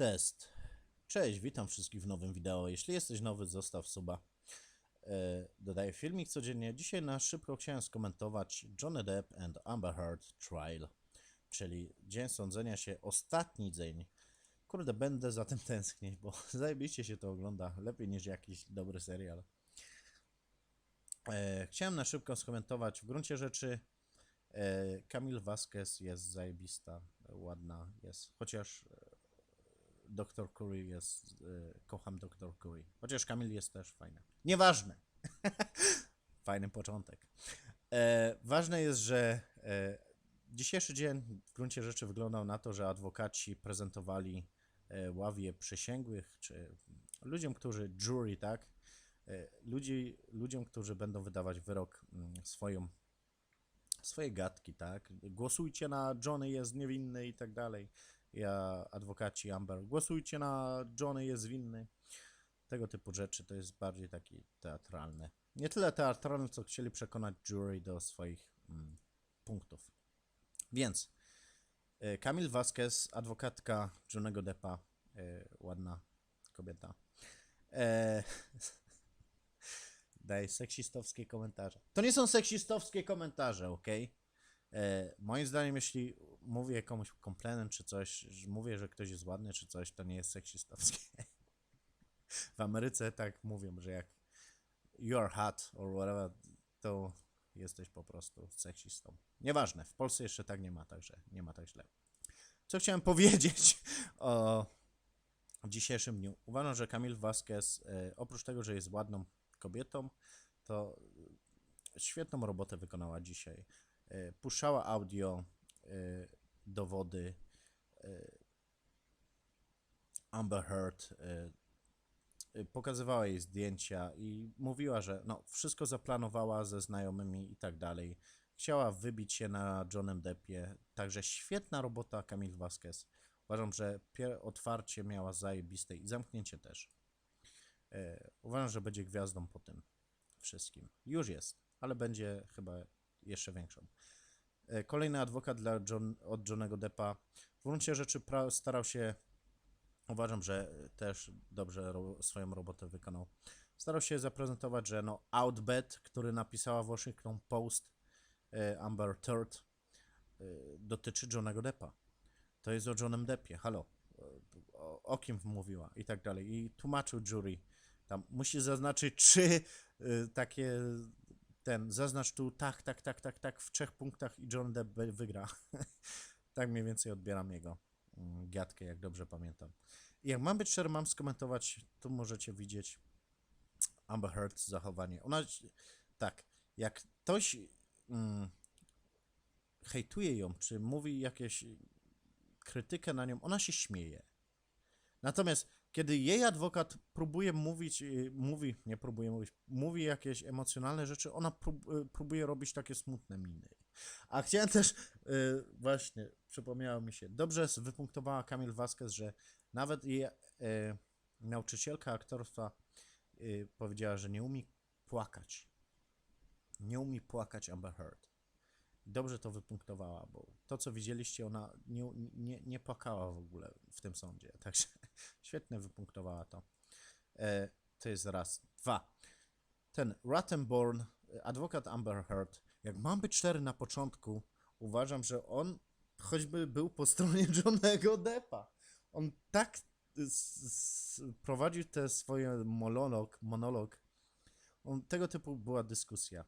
Test. Cześć, witam wszystkich w nowym wideo. Jeśli jesteś nowy, zostaw suba. E, Dodaję filmik codziennie. Dzisiaj na szybko chciałem skomentować Johnny Depp and Amber Heard Trial, czyli dzień sądzenia się, ostatni dzień. Kurde, będę za tym tęsknić, bo zajebiście się to ogląda, lepiej niż jakiś dobry serial. E, chciałem na szybko skomentować. W gruncie rzeczy e, Camille Vasquez jest zajebista, ładna jest, chociaż Dr. Curry jest, e, kocham Dr. Curry, chociaż Camille jest też fajna. Nieważne. Fajny początek. E, ważne jest, że e, dzisiejszy dzień w gruncie rzeczy wyglądał na to, że adwokaci prezentowali ławie przysięgłych, czy ludziom, którzy jury, tak? Ludzi, ludziom, którzy będą wydawać wyrok mm, swoją, swoje gadki, tak? Głosujcie na Johnny jest niewinny i tak dalej. Ja, adwokaci Amber, głosujcie na Johnny jest winny. Tego typu rzeczy to jest bardziej taki teatralne. Nie tyle teatralne, co chcieli przekonać jury do swoich mm, punktów. Więc e, Kamil Vasquez, adwokatka Johnego Deppa, e, ładna kobieta, e, daje seksistowskie komentarze. To nie są seksistowskie komentarze, ok? E, moim zdaniem, jeśli mówię komuś komplement czy coś, że mówię, że ktoś jest ładny czy coś, to nie jest seksistowskie. W Ameryce tak mówią, że jak you are hot or whatever, to jesteś po prostu seksistą. Nieważne, w Polsce jeszcze tak nie ma, także nie ma tak źle. Co chciałem powiedzieć o dzisiejszym dniu? Uważam, że Camille Vasquez, e, oprócz tego, że jest ładną kobietą, to świetną robotę wykonała dzisiaj. E, Puszczała audio, e, dowody. e, Amber Heard pokazywała jej zdjęcia i mówiła, że no, wszystko zaplanowała ze znajomymi i tak dalej. Chciała wybić się na Johnem Deppie, także świetna robota Camille Vasquez. Uważam, że otwarcie miała zajebiste i zamknięcie też. Uważam, że będzie gwiazdą po tym wszystkim. Już jest, ale będzie chyba jeszcze większą. E, kolejny adwokat dla John, od Johnego Deppa w gruncie rzeczy pra- starał się Uważam, że też dobrze ro swoją robotę wykonał. Starał się zaprezentować, że no Outbet, który napisała Washington Post e, Amber Heard, e, dotyczy Johnego Deppa. To jest o Johnem Deppie, halo. O, o kim mówiła i tak dalej. I tłumaczył jury. Tam musi zaznaczyć trzy e, takie ten, zaznacz tu tak, tak, tak, tak, tak w trzech punktach i John Depp wy- wygra. tak mniej więcej odbieram jego mm, gadkę, jak dobrze pamiętam. I jak mam być szczery, mam skomentować, tu możecie widzieć Amber Heard zachowanie. Ona, tak, jak ktoś mm, hejtuje ją, czy mówi jakieś krytykę na nią, ona się śmieje. Natomiast kiedy jej adwokat próbuje mówić, y, mówi, nie próbuje mówić, mówi jakieś emocjonalne rzeczy, ona y, próbuje robić takie smutne miny. A chciałem też, y, właśnie, przypomniało mi się, dobrze wypunktowała Kamil Vasquez, że nawet jej e, nauczycielka aktorstwa powiedziała, że nie umie płakać. Nie umie płakać Amber Heard. Dobrze to wypunktowała, bo to, co widzieliście, ona nie, nie, nie płakała w ogóle w tym sądzie. Także świetnie wypunktowała to. E, to jest raz. Dwa. Ten Rattenborn, adwokat Amber Heard, jak mam być szczery na początku, uważam, że on choćby był po stronie Johnego Deppa on tak prowadził te swoje monolog, monolog. On, tego typu była dyskusja.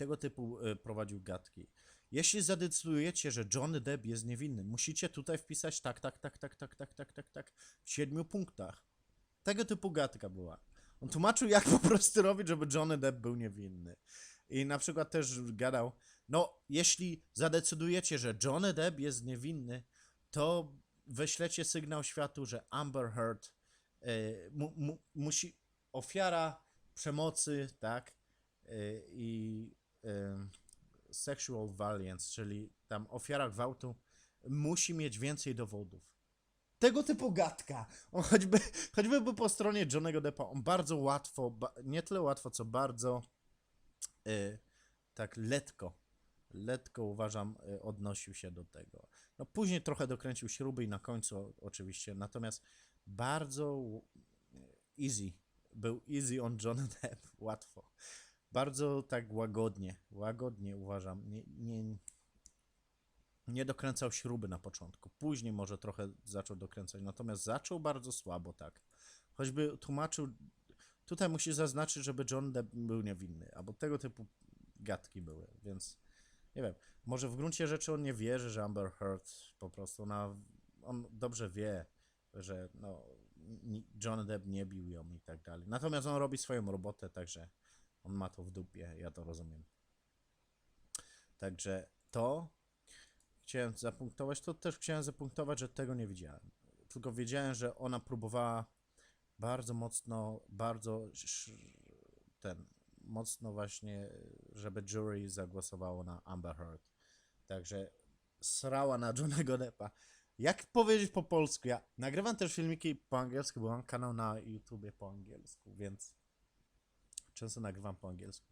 Tego typu e, prowadził gadki. Jeśli zadecydujecie, że Johnny Depp jest niewinny, musicie tutaj wpisać tak, tak, tak, tak, tak, tak, tak, tak, tak, w siedmiu punktach. Tego typu gadka była. On tłumaczył, jak po prostu robić, żeby Johnny Depp był niewinny. I na przykład też gadał, no, jeśli zadecydujecie, że Johnny Depp jest niewinny, to wyślecie sygnał światu, że Amber Heard e, mu, mu, musi ofiara przemocy, tak, e, i sexual violence, czyli tam ofiara gwałtu, musi mieć więcej dowodów. Tego typu gadka. On choćby, choćby był po stronie Johnego Deppa, on bardzo łatwo, nie tyle łatwo, co bardzo e, tak letko, letko uważam, e, odnosił się do tego. No później trochę dokręcił śruby i na końcu oczywiście, natomiast bardzo easy, był easy on John Depp, łatwo. Bardzo tak łagodnie, łagodnie uważam, nie, nie, nie dokręcał śruby na początku, później może trochę zaczął dokręcać, natomiast zaczął bardzo słabo, tak. Choćby tłumaczył, tutaj musi zaznaczyć, żeby John Depp był niewinny, albo tego typu gadki były, więc nie wiem, może w gruncie rzeczy on nie wierzy, że Amber Heard po prostu, ona, on dobrze wie, że no, John Depp nie bił ją i tak dalej. Natomiast on robi swoją robotę, także on ma to w dupie, ja to rozumiem. Także to chciałem zapunktować, to też chciałem zapunktować, że tego nie widziałem. Tylko wiedziałem, że ona próbowała bardzo mocno, bardzo ten, mocno właśnie, żeby jury zagłosowało na Amber Heard. Także srała na Johnego Deppa. Jak powiedzieć po polsku? Ja nagrywam też filmiki po angielsku, bo mam kanał na YouTubie po angielsku, więc często nagrywam po angielsku.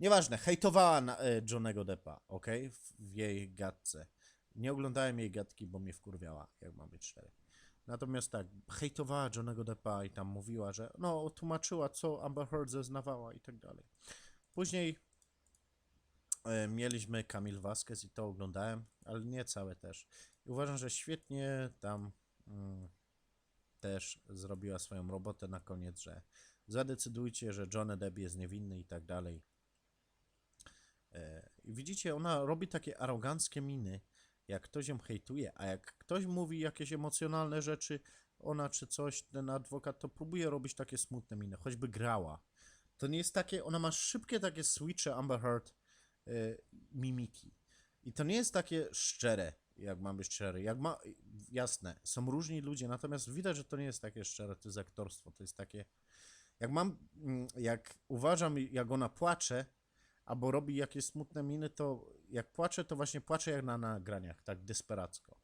Nieważne, hejtowała na e, Johnego Deppa, ok? W, w jej gadce. Nie oglądałem jej gadki, bo mnie wkurwiała, jak mam być szczery. Natomiast tak, hejtowała Johnego Deppa i tam mówiła, że no, tłumaczyła, co Amber Heard zeznawała i tak dalej. Później e, mieliśmy Kamil Vasquez i to oglądałem, ale nie całe też. I uważam, że świetnie tam mm, też zrobiła swoją robotę na koniec, że zadecydujcie, że Johnny Depp jest niewinny i tak dalej. E, I widzicie, ona robi takie aroganckie miny, jak ktoś ją hejtuje, a jak ktoś mówi jakieś emocjonalne rzeczy, ona czy coś, ten adwokat, to próbuje robić takie smutne miny, choćby grała. To nie jest takie, ona ma szybkie takie switche Amber Heard e, mimiki. I to nie jest takie szczere, jak mam być szczery. Jak ma, jasne, są różni ludzie, natomiast widać, że to nie jest takie szczere, to jest aktorstwo, to jest takie, jak mam, mm, jak uważam, jak ona płacze, albo robi jakieś smutne miny, to jak płacze, to właśnie płacze jak na nagraniach, tak desperacko.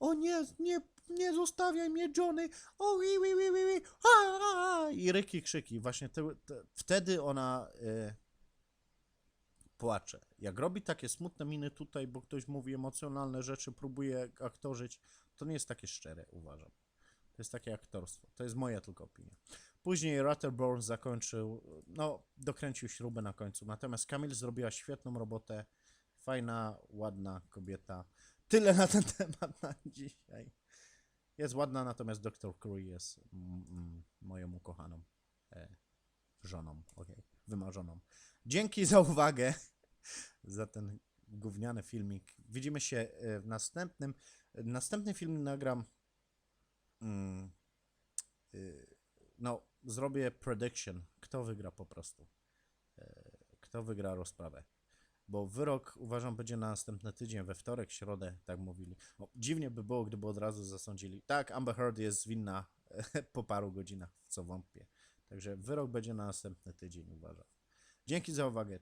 O nie, nie, nie zostawiaj mnie, Johnny! O, wi, wi, wi, wi, wi. A, a, a. I ryki, krzyki. Właśnie te, te, wtedy ona e, płacze. Jak robi takie smutne miny tutaj, bo ktoś mówi emocjonalne rzeczy, próbuje aktorzyć, to nie jest takie szczere, uważam. To jest takie aktorstwo. To jest moja tylko opinia. Później Rutherford zakończył, no, dokręcił śrubę na końcu. Natomiast Kamil zrobiła świetną robotę. Fajna, ładna kobieta. Tyle na ten temat na dzisiaj. Jest ładna, natomiast Dr. Cruz jest mm, mm, moją ukochaną e, żoną, okej, wymarzoną. Dzięki za uwagę, za ten gówniany filmik. Widzimy się e, w następnym. Następny film nagram. Mm, y, no, zrobię prediction. Kto wygra po prostu? E, Kto wygra rozprawę? Bo wyrok uważam będzie na następny tydzień, we wtorek, środę, tak mówili. No, dziwnie by było, gdyby od razu zasądzili. Tak, Amber Heard jest winna po paru godzinach, w co wątpię. Także wyrok będzie na następny tydzień, uważam. Dzięki za uwagę.